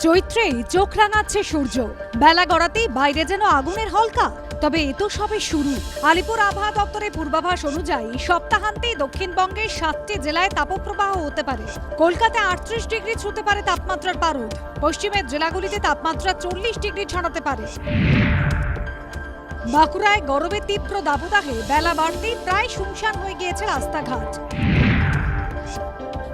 চৈত্রেই চোখ রাঙাচ্ছে সূর্য। বেলা গড়াতেই বাইরে যেন আগুনের হলকা। তবে এ তো সবে শুরু। আলিপুর আবহাওয়া দপ্তরের পূর্বাভাস অনুযায়ী সপ্তাহান্তেই দক্ষিণবঙ্গের সাতটি জেলায় তাপপ্রবাহ হতে পারে। কলকাতায় আটত্রিশ ডিগ্রি ছুঁতে পারে তাপমাত্রার পারদ পশ্চিমের জেলাগুলিতে তাপমাত্রা চল্লিশ ডিগ্রি ছড়াতে পারে। বাঁকুড়ায় গরমে তীব্র দাবদাহে বেলা বাড়তেই প্রায় শুনশান হয়ে গিয়েছে রাস্তাঘাট।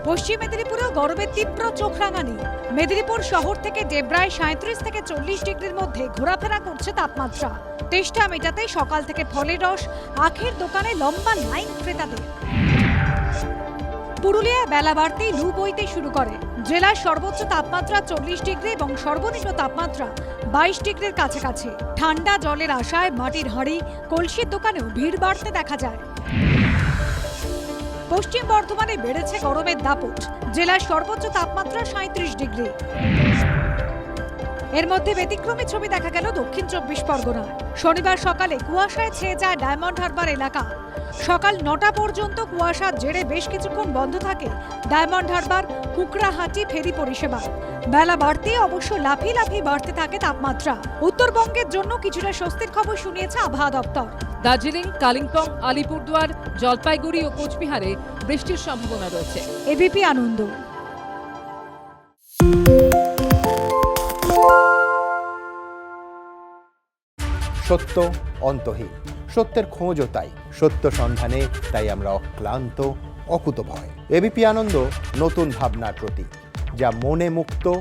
পশ্চিম মেদিনীপুরেও গরমের তীব্র চোখ রাঙানি মেদিনীপুর শহর থেকে ডেবরায় সাঁত্রিশ থেকে চল্লিশ ডিগ্রির মধ্যে ঘোরাফেরা করছে তাপমাত্রা। তেষ্টা মেটাতে সকাল থেকে ফলের রস, আখের দোকানে লম্বা লাইন ক্রেতাদের। পুরুলিয়া বেলা বাড়তেই লু বইতে শুরু করে। জেলার সর্বোচ্চ তাপমাত্রা চল্লিশ ডিগ্রি এবং সর্বনিম্ন তাপমাত্রা বাইশ ডিগ্রির কাছাকাছি। ঠান্ডা জলের আশায় মাটির হাঁড়ি, কলসির দোকানেও ভিড় বাড়তে দেখা যায়। পশ্চিম বর্ধমানে বেড়েছে গরমের দাপট। জেলার সর্বোচ্চ তাপমাত্রা সাঁত্রিশ ডিগ্রি। এর মধ্যে ব্যতিক্রমী ছবি দেখা গেল দক্ষিণ চব্বিশ পরগনা। শনিবার সকালে কুয়াশায় ছেয়ে যায় ডায়মন্ড হারবার এলাকা। সকাল নটা পর্যন্ত কুয়াশার জেরে বেশ কিছুক্ষণ বন্ধ থাকে ডায়মন্ড হারবার, কুকড়াহাটি ফেরি পরিষেবা। বেলা বাড়তে অবশ্য লাফি লাফি বাড়তে থাকে তাপমাত্রা। উত্তরবঙ্গের জন্য কিছুটা স্বস্তির খবর শুনিয়েছে আবহাওয়া দপ্তর। দার্জিলিং কালিম্পং আলিপুরদুয়ার জলপাইগুড়ি ও কোচবিহারে বৃষ্টির সম্ভাবনা রয়েছে। এবিপি আনন্দ। সত্য অন্তহীন। সত্যের খোঁজও তাই। সত্য সন্ধানে তাই আমরা অক্লান্ত অকুতভয়। এবিপি আনন্দ নতুন ভাবনার প্রতীক যা মনে মুক্ত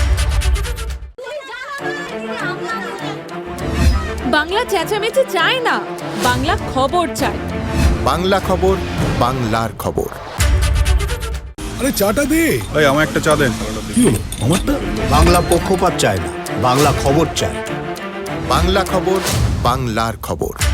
বাংলা চেঁচামেচি চায় না বাংলা খবর চায়। বাংলা খবর বাংলার খবর। আরে চাটা দে। এই আমার একটা চা দেন। কি হলো? আমারটা? বাংলা পক্ষপাত চায় না বাংলা খবর চায়। বাংলা খবর বাংলার খবর।